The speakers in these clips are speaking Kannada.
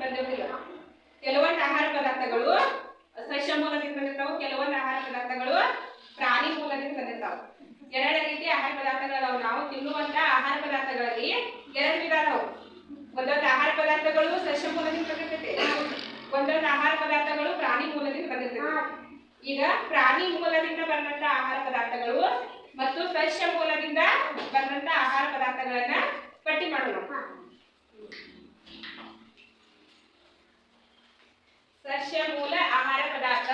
ಬಂದಿರೋದಿಲ್ಲ ಕೆಲವೊಂದು ಆಹಾರ ಪದಾರ್ಥಗಳು ಸಸ್ಯ ಮೂಲದಿಂದ ಬಂದಿರ್ತಾವ ಕೆಲವೊಂದು ಆಹಾರ ಪದಾರ್ಥಗಳು ಪ್ರಾಣಿ ಮೂಲದಿಂದ ಬಂದಿರ್ತಾವ. ಎರಡು ರೀತಿ ಆಹಾರ ಪದಾರ್ಥಗಳು ನಾವು. ತಿನ್ನುವಂತ ಆಹಾರ ಪದಾರ್ಥಗಳಲ್ಲಿ ಎರಡು ವಿಧ ಅದಾವು. ಒಂದೊಂದು ಆಹಾರ ಪದಾರ್ಥಗಳು ಸಸ್ಯ ಮೂಲದಿಂದ ಬಂದಿರ್ತೈತೆ. ಒಂದೊಂದು ಆಹಾರ ಪದಾರ್ಥಗಳು ಪ್ರಾಣಿ ಮೂಲದಿಂದ ಬಂದಿರ್ತೈತೆ. ಈಗ ಪ್ರಾಣಿ ಮೂಲದಿಂದ ಬಂದಂತ ಆಹಾರ ಪದಾರ್ಥಗಳು ಮತ್ತು ಸಸ್ಯ ಮೂಲದಿಂದ ಬಂದಂತ ಆಹಾರ ಪದಾರ್ಥಗಳನ್ನ ಪಟ್ಟಿ ಮಾಡೋಣ ಸಸ್ಯ ಮೂಲ ಆಹಾರ ಪದಾರ್ಥ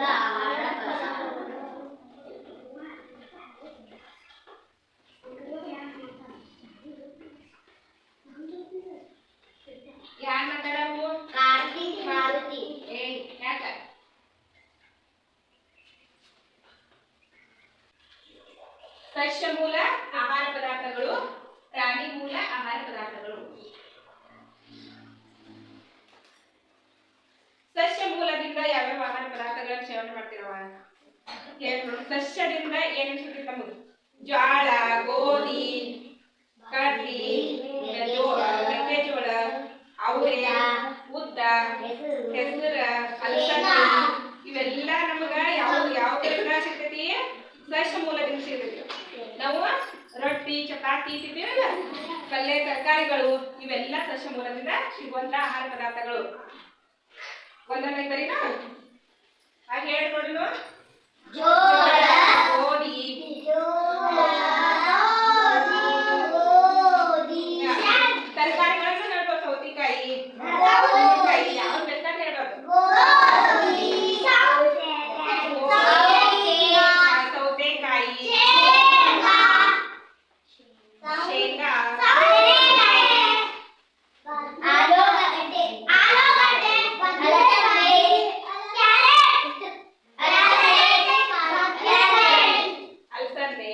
ಮೂಲ ಆಹಾರ ಪದಾರ್ಥ ಯಾರ್ ಮಾತಾಡವು ಕಾರ್ತಿಕ್ ಮಾರುತಿ ಏ ಯಾಕ ಸಸ್ಯ ಮೂಲ ಆಹಾರ ಪದಾರ್ಥಗಳು ಪ್ರಾಣಿ ಮೂಲ ಆಹಾರ ಪದಾರ್ಥಗಳು ಸಸ್ಯ ಮೂಲದಿಂದ ಯಾವ್ಯಾವ ಆಹಾರ ಪದಾರ್ಥಗಳನ್ನ ಸೇವನೆ. ಸಸ್ಯದಿಂದ ಏನು ಸಿಗುತ್ತೆ ಜ್ವಾಳ, ಗೋಧಿ, ಕಡ್ಲಿ ಜೋಳ ಮೆಕ್ಕೆಜೋಳ ಅವರೆ ಉದ್ದ, ಹೆಸರ, ಅಲಸಂದಿ, ಇವೆಲ್ಲ ನಮಗ ಯಾವ ಯಾವ ಕೆಲಸ ಸಿಗ್ತೈತಿ? ಸಸ್ಯ ಮೂಲದಿಂದ ಸಿಗುತ್ತೆ. ನಾವು ರೊಟ್ಟಿ, ಚಪಾತಿ ತಿಂತೀವಲ್ಲ ಪಲ್ಯ ತರಕಾರಿಗಳು, ಇವೆಲ್ಲ ಸಸ್ಯ ಮೂಲದಿಂದ ಸಿಗುವಂತ ಆಹಾರ ಪದಾರ್ಥಗಳು. ಒಂದನೇ ಬರೀನಾ? ಹಾಗೆ ಹೇಳ್ಕೊಡಿ ನೀವು. ಜೋಳ ಗೋಧಿ ತರಕಾರಿಗಳನ್ನು ಹೇಳ್ಬೋದು ಸೌತಿಕಾಯಿ ಕುಂಬಳಕಾಯಿ ಯಾವ್ದು ಬೇಕಾದ್ರೆ ಹೇಳ್ಬೋದು ಸೌತೆಕಾಯಿ ಶೇಂಗಾ ಅಲಸಂದೆ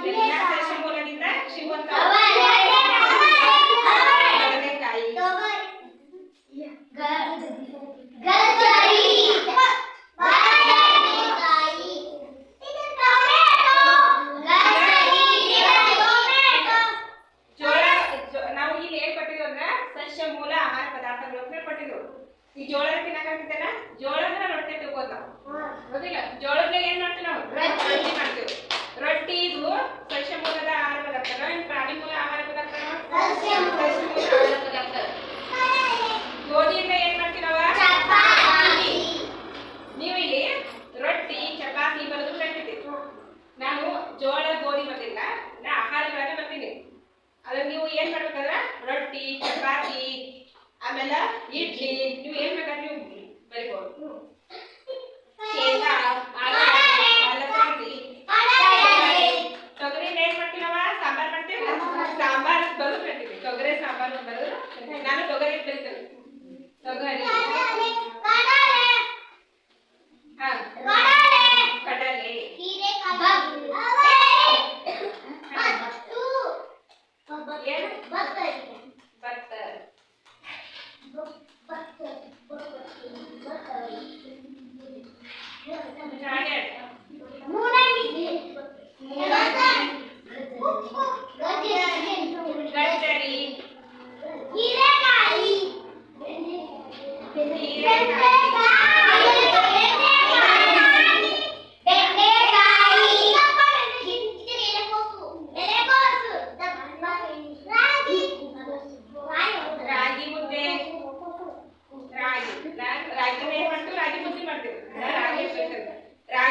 ಇವೆಲ್ಲ ಸಸ್ಯ ಮೂಲದಿಂದ ಸಿಗುವಂತ ಬದನೆಕಾಯಿ ಜೋಳ ಜೋ- ನಾವು ಇಲ್ಲಿ ಏನ್ ಕೊಟ್ಟಿದ್ವಿ ಅಂದ್ರೆ ಸಸ್ಯ ಮೂಲ ಆಹಾರ ಪದಾರ್ಥಗಳು ಅಂತ ಕೊಟ್ಟಿದ್ವು ಈ ಜೋಳದ ರೊಟ್ಟಿ ತಿಳ್ಕೋತ ಗೊತ್ತಿಲ್ಲ? ಜೋಳದಾಗ ಏನ್ ಮಾಡ್ತೀವಿ ನಾವು? ರೊಟ್ಟಿ. ಮಾಡ್ತೀವಿ. ರೊಟ್ಟಿ ಇದು ಸಸ್ಯ ಮೂಲದ ಆಹಾರ ಪದಾರ್ಥ ಏನ್ ಪ್ರಾಣಿ ಮೂಲ ಆಹಾರ ಪದಾರ್ಥ. ಸಸ್ಯ ಮೂಲ ಆಹಾರ ಪದಾರ್ಥ. ಗೋಧಿಯಿಂದ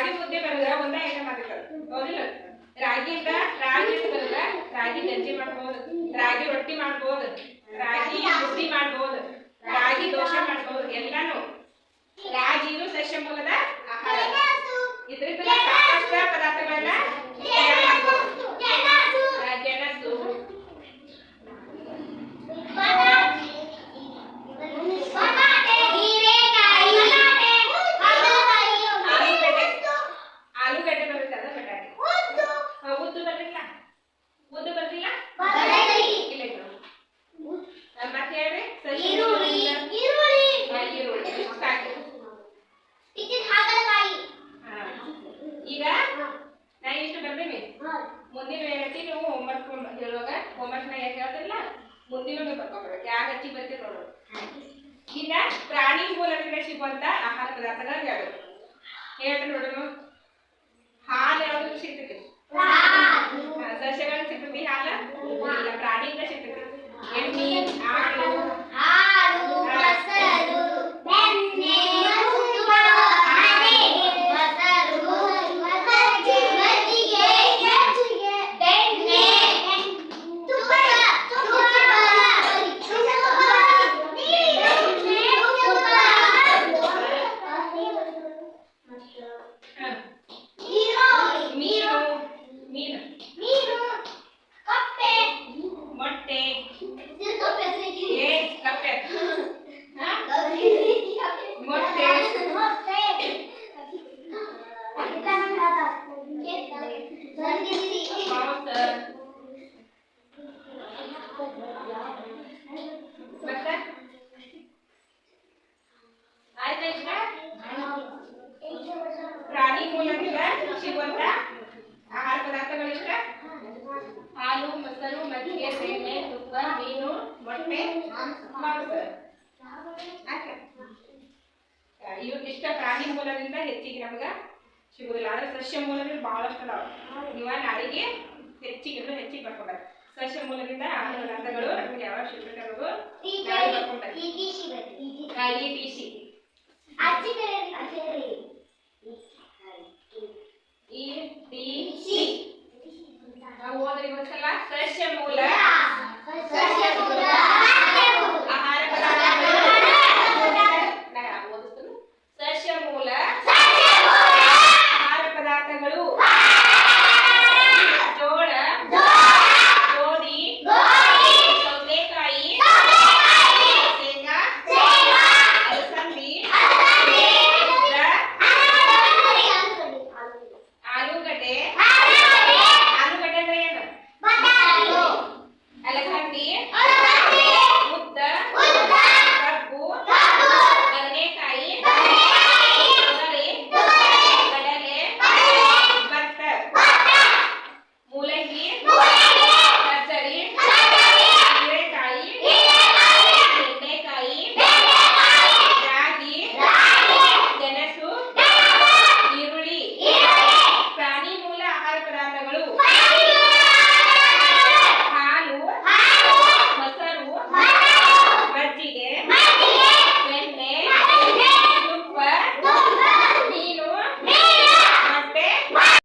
ರಾಗಿ ಮುದ್ದೆ ಬರದ್ರ ಒಂದ ಐಟಮ್ ಆಗಿರ್ತದ ರಾಗಿ ರಾಗಿಯಿಂದ ರಾಗಿ ಬರದ್ರ ರಾಗಿ ಗಂಜಿ ಮಾಡ್ಬೋದು, ರಾಗಿ ರೊಟ್ಟಿ ಮಾಡ್ಬೋದು, ರಾಗಿ ಮುದ್ದೆ ಮಾಡ್ಬೋದು, ರಾಗಿ ದೋಸೆ ಮಾಡ್ಬೋದು, ಎಲ್ಲಾನು. ರಾಗಿನೂ ಸಸ್ಯ ಮೂಲದ ಬೇಬಿ ಮುಂದಿನ ಏನೈತಿ ನೀವು ಹೋಮ್ವರ್ಕ್ ಹೇಳುವಾಗ ಹೋಮ್ವರ್ಕ್ ನಾ ಯಾಕೆ ಹೇಳ್ತಿರಲ್ಲ? ಮುಂದಿನ ನೀವು ಬರ್ಕೊಬೇಕು ಯಾಕೆ ಹಚ್ಚಿ ಬರ್ತೀರಿ ನೋಡು. ಇನ್ನ ಪ್ರಾಣಿ ಮೂಲಕ ಸಿಗುವಂತ ಆಹಾರ ಪದಾರ್ಥಗಳು ಯಾವ್ದು ಹೇಳ್ರಿ ನೋಡೋಣ ಸಿಗುವಂತ ಆಹಾರ ಪದಾರ್ಥಗಳಿದ್ರೆ? ಹಾಲು ಮೊಸರು ಮಜ್ಜಿಗೆ ಬೆಣ್ಣೆ ತುಪ್ಪ ಮೀನು ಮೊಟ್ಟೆ ಮಾಂಸ ಇಷ್ಟ ಪ್ರಾಣಿ ಮೂಲದಿಂದ ಹೆಚ್ಚಿಗೆ ನಮ್ಗ ಸಿಗುದಿಲ್ಲ. ಆದ್ರೆ ಸಸ್ಯ ಮೂಲದಲ್ಲಿ ಬಹಳಷ್ಟು ಅದಾವ ಇವ ನಾಳಿಗೆ ಹೆಚ್ಚಿಗೆ ಹೆಚ್ಚಿಗೆ ಬರ್ಕೊಂಡ್ರೆ ಸಸ್ಯ ಮೂಲದಿಂದ ಆಹಾರ ಪದಾರ್ಥಗಳು ನಮ್ಗೆ ಯಾವಾಗ ಸಿಗ್ಬೇಕಾದ್ರು ಈ ಟಿ ಸಿ ಬಿ ಸಿ ನಾವು ಓದ್ರಿ ಗೊತ್ತಲ್ಲ ಸಸ್ಯ ಮೂಲ ಸಸ್ಯ ಮೂಲ ಆಹಾರ ಪದಾರ್ಥ ಸಸ್ಯ ಮೂಲ ಆಹಾರ ಪದಾರ್ಥಗಳು સહાય પ્રાપ્ત